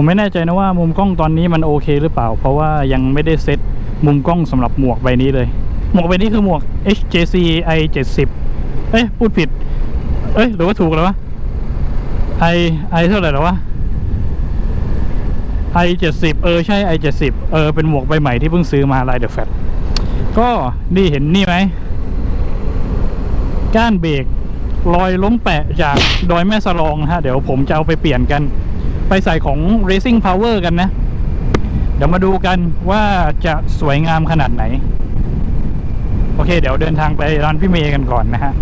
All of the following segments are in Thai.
ผมไม่แน่ใจนะว่ามุมกล้องตอนนี้มันโอเคหรือเปล่า เพราะว่ายังไม่ได้เซตมุมกล้องสำหรับหมวกใบนี้เลย หมวกใบนี้คือหมวก HJC i 7 0เอ้ยพูดผิด เอ้ยหรือว่าถูกแล้ววะ i i เท่าไหร่แล้ววะ i 7 0เออใช่ i 7 0เออเป็นหมวกใบใหม่ที่เพิ่งซื้อมาลายเดอะแฟตก็นี่เห็นนี่ไหมก้านเบรกรอยล้มแปะจากดอยแม่สลองฮะ เดี๋ยวผมจะเอาไปเปลี่ยนกัน ไปใส่ของ Racing Power กันนะ เดี๋ยวมาดูกันว่าจะสวยงามขนาดไหน โอเค เดี๋ยวเดินทางไปร้านพี่เมย์กันก่อนนะฮะ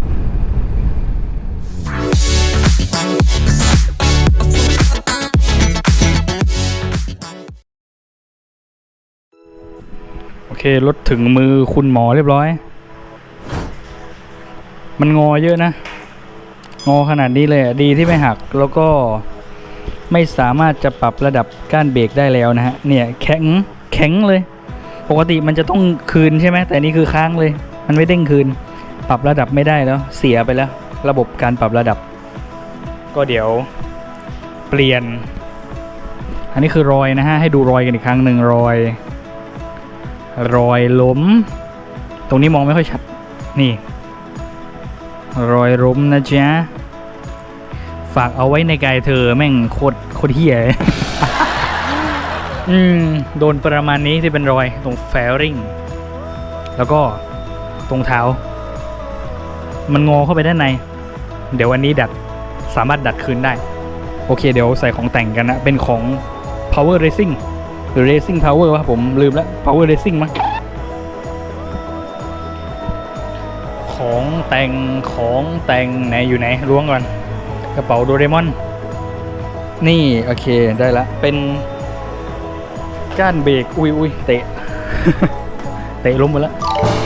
โอเค รถถึงมือคุณหมอเรียบร้อย มันงอเยอะนะ งอขนาดนี้เลยดีที่ไม่หักแล้วก็ ไม่สามารถจะปรับระดับก้านเบรกได้แล้วนะฮะเนี่ยแข็งแข็งเลย ปกติมันจะต้องคืนใช่ไหมแต่นี่คือค้างเลย มันไม่เด้งคืน ปรับระดับไม่ได้แล้วเสียไปแล้ว ระบบการปรับระดับ ก็เดี๋ยวเปลี่ยน อันนี้คือรอยนะฮะให้ดูรอยกันอีกครั้งหนึ่งรอย รอยล้ม ตรงนี้มองไม่ค่อยชัดนี่ รอยล้มนะจ๊ะ ฝากเอาไว้ในกายเธอแม่งโคตรโคตรเฮียเลยอืมโดนประมาณนี้ที่เป็นรอยตรงแฟริงแล้วก็ตรงเท้า มันงอเข้าไปด้านใน เดี๋ยววันนี้ดัดสามารถดัดคืนได้ โอเคเดี๋ยวใส่ของแต่งกันนะ เป็นของ power racing หรือ racing power วะผมลืมแล้ว power racing มั้งของแต่งของแต่งไหนอยู่ไหนล้วงก่อน กระเป๋าโดเรมอน นี่ โอเคได้ละ เป็นก้านเบรกอุ้ยอุ้ยเตะ เตะล้มไปแล้ว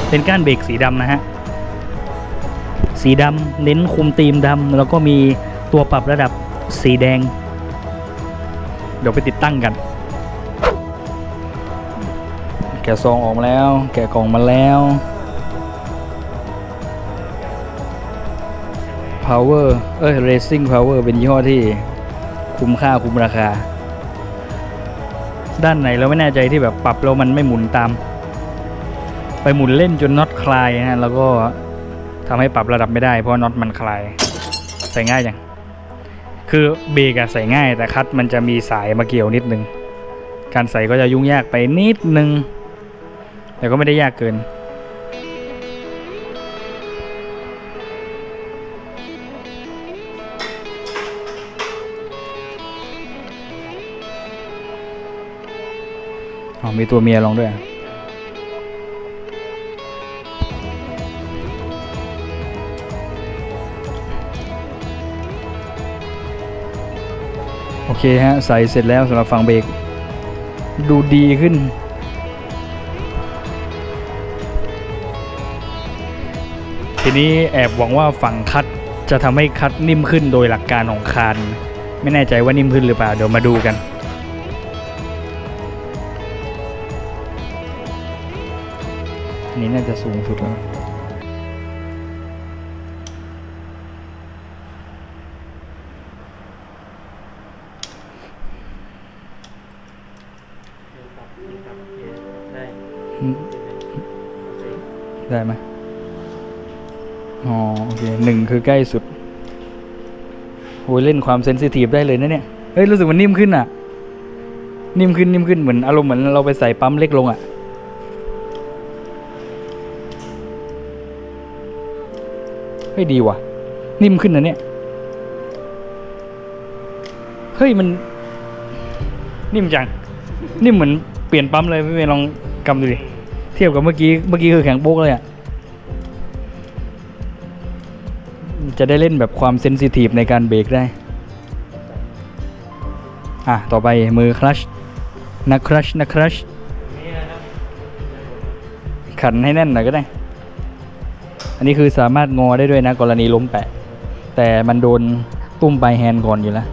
เป็นก้านเบรกสีดำนะฮะ สีดำเน้นคุมธีมดำแล้วก็มีตัวปรับระดับสีแดง เดี๋ยวไปติดตั้งกัน แกะซองออกมาแล้ว แกะกล่องมาแล้ว Power เอ้ย Racing Power เป็นยี่ห้อที่คุ้มค่าคุ้มราคา ด้านไหนเราไม่แน่ใจที่แบบปรับแล้วมันไม่หมุนตาม ไปหมุนเล่นจนน็อตคลายนะแล้วก็ทำให้ปรับระดับไม่ได้เพราะน็อตมันคลาย ใส่ง่ายจัง คือเบรกอะใส่ง่ายแต่คัดมันจะมีสายมาเกี่ยวนิดนึง การใส่ก็จะยุ่งยากไปนิดนึง แต่ก็ไม่ได้ยากเกิน อ๋อมีตัวเมียลองด้วย โอเคฮะ ใส่เสร็จแล้วสำหรับฝั่งเบรก ดูดีขึ้นทีนี้แอบหวังว่าฝั่งคัดจะทำให้คัดนิ่มขึ้นโดยหลักการของคาน ไม่แน่ใจว่านิ่มขึ้นหรือเปล่า เดี๋ยวมาดูกัน อันนี้น่าจะสูงสุดแล้วได้อืมได้ไหมอ๋อโอเคหนึ่งคือใกล้สุดโอ้ยเล่นความเซนซิทีฟได้เลยนะเนี่ย เฮ้ย รู้สึกมันนิ่มขึ้นอะ นิ่มขึ้นนิ่มขึ้นเหมือนอารมณ์เหมือนเราไปใส่ปั๊มเล็กลงอะ ฮ้ยดีว่ะ นิ่มขึ้นนะเนี่ย เฮ้ยมัน นิ่มจัง นิ่มเหมือนเปลี่ยนปั๊มเลยพี่เมย์ลองกำดูดิ เทียบกับเมื่อกี้ เมื่อกี้คือแข็งโป๊กเลยอะ่ะ จะได้เล่นแบบความเซนซิทีฟในการเบรกได้ อะ ต่อไปมือคลัชนักคลัชนักคลัชขันให้แน่นหน่อยก็ได้ อันนี้คือสามารถงอได้ด้วยนะกรณีล้มแปะ แต่มันโดนตุ้มปลายแฮนด์ก่อนอยู่แล้ว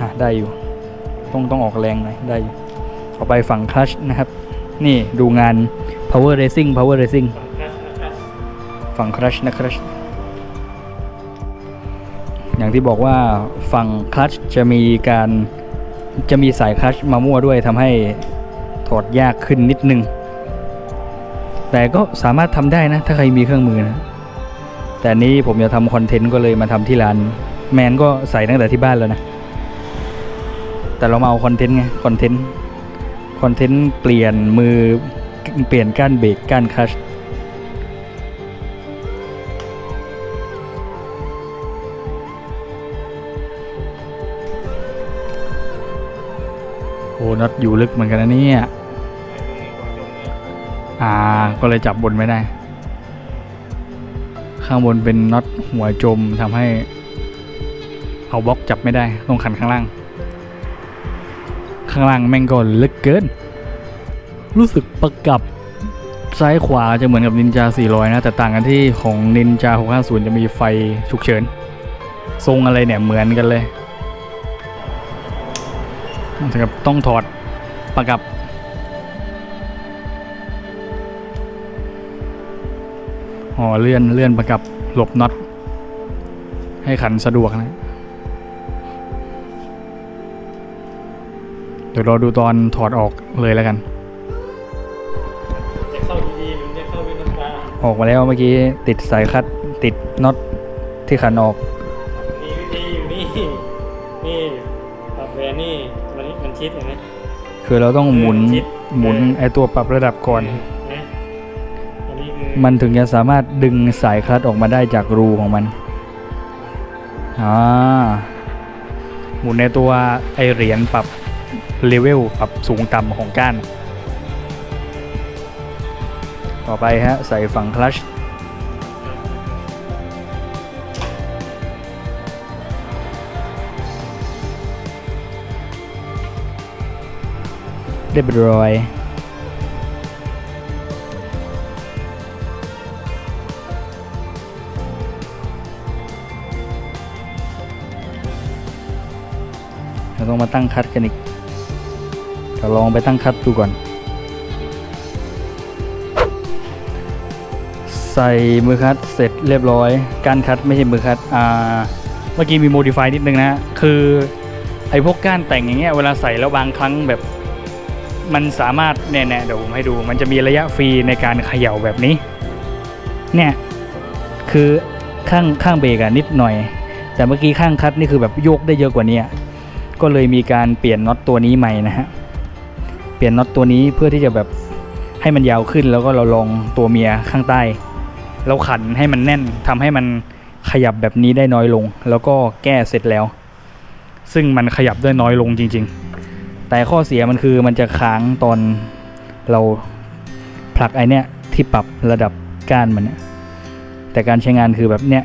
อะได้อยู่ ต้องต้องออกแรงหน่อยได้อยู่ต่อไปฝั่งคลัชนะครับ นี่ดูงาน power racing power racing ฝั่งคลัชนะครัชอย่างที่บอกว่าฝั่งคลัชจะมีการจะมีสายคลัชมามั่วด้วยทำให้ถอดยากขึ้นนิดนึง แต่ก็สามารถทำได้นะ ถ้าใครมีเครื่องมือนะ แต่นี้ผมจะทำคอนเทนต์ก็เลยมาทำที่ร้าน แมนก็ใส่ตั้งแต่ที่บ้านแล้วนะ แต่เรามาเอาคอนเทนต์ไง คอนเทนต์ คอนเทนต์เปลี่ยนมือ เปลี่ยนก้านเบรกก้านคลัชโอ้น็อตอยู่ลึกเหมือนกันนะเนี่ย อ่าก็เลยจับบนไม่ได้ ข้างบนเป็นน็อตหัวจมทำให้ เอาบล็อกจับไม่ได้ต้องขันข้างล่าง ข้างล่างแม่งก็ลึกเกิน รู้สึกประกับซ้ายขวาจะเหมือนกับนินจา 400 นะ แต่ต่างกันที่ของนินจา 650 จะมีไฟฉุกเฉิน ทรงอะไรเนี่ยเหมือนกันเลยนะครับต้องถอดประกับ อ๋อเลื่อนเลื่อนประกับหลบน็อตให้ขันสะดวกนะ เดี๋ยวรอดูตอนถอดออกเลยแล้วกัน จะเข้าดีๆหรือจะเข้าเป็นน้ำตาออกมาแล้วเมื่อกี้ติดสายคัดติดน็อตที่ขันออกมีวิธีอยู่นี่ นี่ปรับแหวนนี่มันมันชิดเห็นไหมคือเราต้องหมุนชิดหมุนไอตัวปรับระดับก่อนนะอันนี้คือ มันถึงจะสามารถดึงสายคลัตช์ออกมาได้จากรูของมันอ่าหมุนในตัวไอเหรียญปรับเลเวลปรับสูงต่ำของก้าน ต่อไปฮะ ใส่ฝั่งคลัชเรียบร้อย ต้องมาตั้งคัดกันอีกเดี๋ยวลองไปตั้งคัดดูก่อน ใส่มือคัดเสร็จเรียบร้อย การคัดไม่ใช่มือคัดอ่าเมื่อกี้มีโมดิฟายนิดนึงนะ คือไอ้พวกก้านแต่งอย่างเงี้ยเวลาใส่แล้วบางครั้งแบบมันสามารถเนี่ยๆเดี๋ยวผมให้ดู มันจะมีระยะฟรีในการเขย่าแบบนี้ เนี่ย คือข้างข้างเบรกอะนิดหน่อย แต่เมื่อกี้ข้างคัดนี่คือแบบโยกได้เยอะกว่านี้ ก็เลยมีการเปลี่ยนน็อตตัวนี้ใหม่นะฮะ เปลี่ยนน็อตตัวนี้เพื่อที่จะแบบให้มันยาวขึ้นแล้วก็เราลองตัวเมียข้างใต้แล้วขันให้มันแน่นทำให้มันขยับแบบนี้ได้น้อยลง แล้วก็แก้เสร็จแล้ว ซึ่งมันขยับได้น้อยลงจริง ๆ แต่ข้อเสียมันคือมันจะค้างตอนเราผลักไอเนี้ยที่ปรับระดับก้านมันเนี่ยแต่การใช้งานคือแบบเนี้ย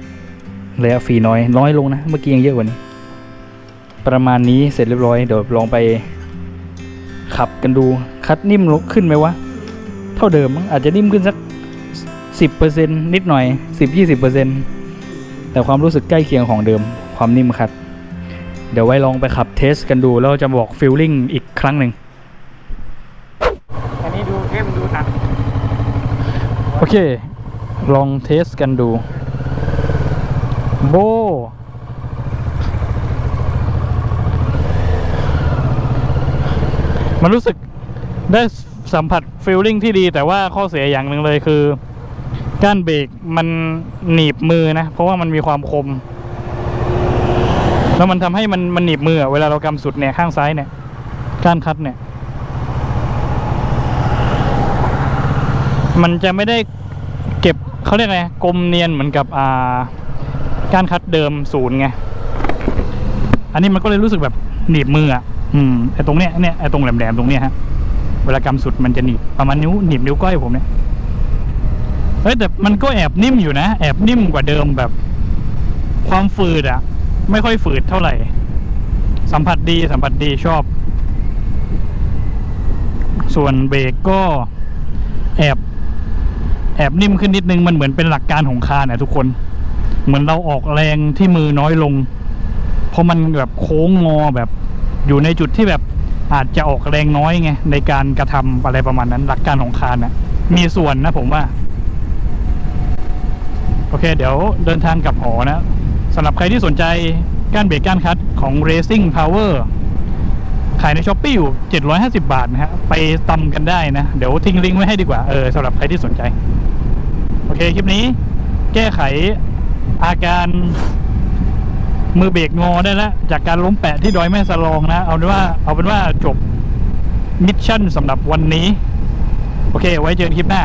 ระยะฟีน้อยน้อยลงนะ เมื่อกี้ยังเยอะกว่านี้ ประมาณนี้เสร็จเรียบร้อยเดี๋ยวลองไปขับกันดูคัดนิ่มลงขึ้นไหมวะ เท่าเดิมมั้งอาจจะนิ่มขึ้นสักสิบเปอร์เซ็นนิดหน่อยสิบยี่สิบเปอร์เซ็นแต่ความรู้สึกใกล้เคียงของเดิมความนิ่มคัด เดี๋ยวไว้ลองไปขับเทสกันดู แล้วจะบอกฟิลลิ่งอีกครั้งหนึ่งอันนี้ดูเข้มดูหนักโอเค ลองเทสกันดู โบ มันรู้สึกได้สัมผัสฟีลลิ่งที่ดีแต่ว่าข้อเสียอย่างหนึ่งเลยคือก้านเบรกมันหนีบมือนะ เพราะว่ามันมีความคม แล้วมันทำให้มันมันหนีบมือเวลาเรากำสุดเนี่ยข้างซ้ายเนี่ยก้านคัดเนี่ย มันจะไม่ได้เก็บเขาเรียกไงกลมเนียนเหมือนกับอ่าก้านคัดเดิมศูนย์ไงอันนี้มันก็เลยรู้สึกแบบหนีบมืออะ อืมไอ้ตรงเนี้ยเนี่ยไอ้ตรงแหลมๆตรงเนี้ยฮะเวลากำสุดมันจะหนีบประมาณนิ้วหนีบนิ้วก้อยผมเนี่ยเฮ้ยแต่มันก็แอบนิ่มอยู่นะแอบนิ่มกว่าเดิมแบบ ความฝืดอะไม่ค่อยฝืดเท่าไหร่ สัมผัสดีสัมผัสดีชอบ ส่วนเบรกก็แอบ แอบนิ่มขึ้นนิดนึงมันเหมือนเป็นหลักการของคานนะทุกคน เหมือนเราออกแรงที่มือน้อยลง เพราะมันแบบโค้งงอแบบ อยู่ในจุดที่แบบอาจจะออกแรงน้อยไงในการกระทำอะไรประมาณนั้น หลักการของคานนะมีส่วนนะผมว่า โอเค เดี๋ยวเดินทางกลับหอนะสำหรับใครที่สนใจก้านเบรกก้านคัดของ Racing Power ขายในช้อปปี้อยู่ 750 บาทนะฮะ ไปตำกันได้นะ เดี๋ยวทิ้งลิงก์ไว้ให้ดีกว่า เออสำหรับใครที่สนใจ โอเค คลิปนี้แก้ไขอาการ มือเบรกงอได้แล้วจากการล้มแปะที่ดอยแม่สลองนะ เอาเป็นว่าเอาเป็นว่าจบมิชชั่นสำหรับวันนี้ โอเค ไว้เจอกันคลิปหน้า